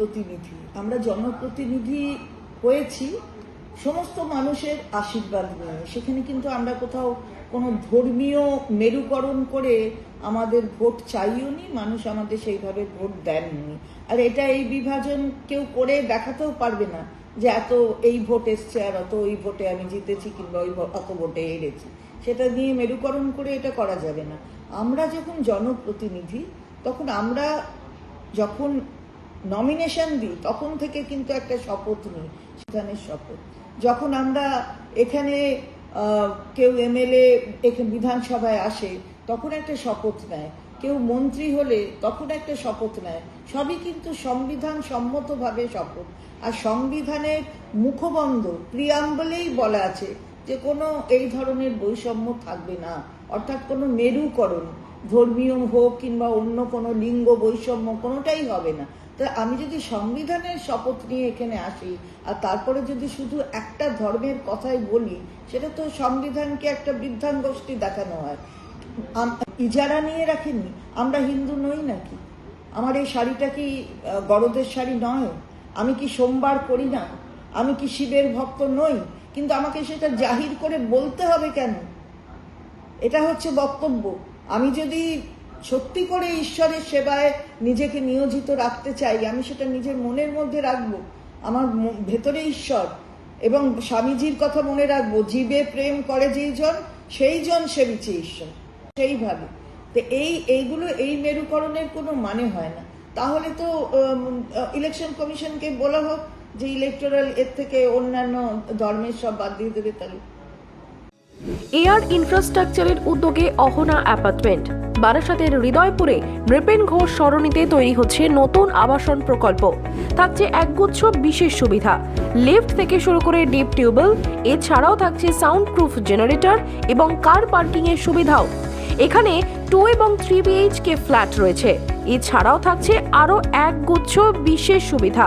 জনপ্রতিনিধি। আমরা জনপ্রতিনিধি হয়েছি, সমস্ত মানুষের আশীর্বাদ নিয়ে। সেখানে কিন্তু আমরা কোথাও কোনো ধর্মীয় মেরুকরণ করে আমাদের ভোট চাইও নি, মানুষ আমাদের সেইভাবে ভোট দেননি। আর এটা এই বিভাজন কেউ করে দেখাতেও পারবে না যে এত এই ভোট এসছে আর অত ওই ভোটে আমি জিতেছি কিংবা ওই অত ভোটে হেরেছি। সেটা নিয়ে মেরুকরণ করে এটা করা যাবে না। আমরা যখন জনপ্রতিনিধি, তখন আমরা যখন নমিনেশন দিই, তখন থেকে কিন্তু একটা শপথ নিই সেখানের শপথ। যখন আমরা এখানে কেউ এমএলএ বিধানসভায় আসে, তখন একটা শপথ নেয়। কেউ মন্ত্রী হলে তখন একটা শপথ নেয়। সবই কিন্তু সংবিধান সম্মতভাবে শপথ। আর সংবিধানের মুখবন্ধ প্রিয়াম্বলেই বলা আছে যে কোনো এই ধরনের বৈষম্য থাকবে না। অর্থাৎ কোনো মেরুকরণ, ধর্মীয় হোক কিংবা অন্য কোনো লিঙ্গ বৈষম্য কোনোটাই হবে না। তা আমি যদি সংবিধানের শপথ নিয়ে এখানে আসি, আর তারপরে যদি শুধু একটা ধর্মের কথাই বলি, সেটা তো সংবিধানকে একটা বৃদ্ধাঙ্গোষ্ঠী দেখানো হয়। ইজারা নিয়ে রাখেনি? আমরা হিন্দু নই নাকি? আমার এই শাড়িটা কি গরদের শাড়ি নয়? আমি কি সোমবার করি না? আমি কি শিবের ভক্ত নই? কিন্তু আমাকে সেটা জাহির করে বলতে হবে কেন? এটা হচ্ছে বক্তব্য। আমি যদি সত্যি করে ঈশ্বরের সেবায় নিজেকে নিয়োজিত রাখতে চাই, আমি সেটা নিজের মনের মধ্যে রাখব। আমার ভেতরে ঈশ্বর এবং স্বামীজির কথা মনে রাখব, জীবে প্রেম করে যেই জন, সেই জন সেবিছে ঈশ্বর। সেইভাবে। তো এই, এইগুলো, এই মেরুকরণের কোনো মানে হয় না। তাহলে তো ইলেকশন কমিশনকে বলা হোক যে ইলেকটোরাল এর থেকে অন্যান্য ধর্মের সব বাদ দিয়ে দেবে তাহলে। এয়ার ইনফ্রাস্ট্রাকচারের উদ্যোগে অহনা অ্যাপার্টমেন্ট বারাসাতের হৃদয়পুরে নৃপেন ঘোষ সরণিতে তৈরি হচ্ছে নতুন আবাসন প্রকল্প। থাকছে একগুচ্ছ বিশেষ সুবিধা। লিফট থেকে শুরু করে ডিপ টিউবওয়েল এছাড়াও থাকছে সাউন্ড প্রুফ জেনারেটর এবং কার পার্কিং এর সুবিধাও। এখানে টু এবং থ্রি বিএইচকে ফ্ল্যাট রয়েছে। এছাড়াও থাকছে আরও একগুচ্ছ বিশেষ সুবিধা।